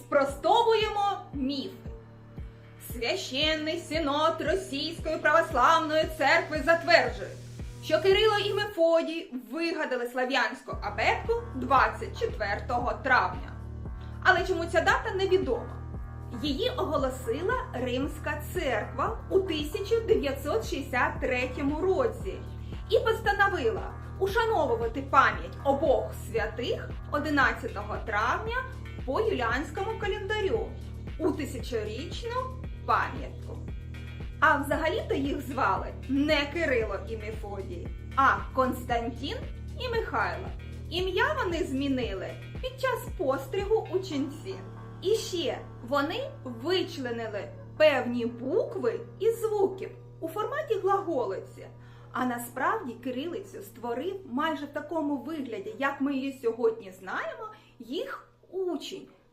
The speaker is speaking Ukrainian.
Спростовуємо міфи. Священний синод Російської православної церкви затверджує, що Кирило і Мефодій вигадали слав'янську абетку 24 травня. Але чому ця дата невідома? Її оголосила Римська церква у 1963 році і постановила ушановувати пам'ять обох святих 11 травня по юліанському календарю у тисячорічну пам'ятку. А взагалі-то їх звали не Кирило і Мефодій, а Константін і Михайло. Ім'я вони змінили під час постригу у ченці. І ще вони вичленили певні букви і звуків у форматі глаголиці. А насправді кирилицю створив майже в такому вигляді, як ми її сьогодні знаємо, їх учень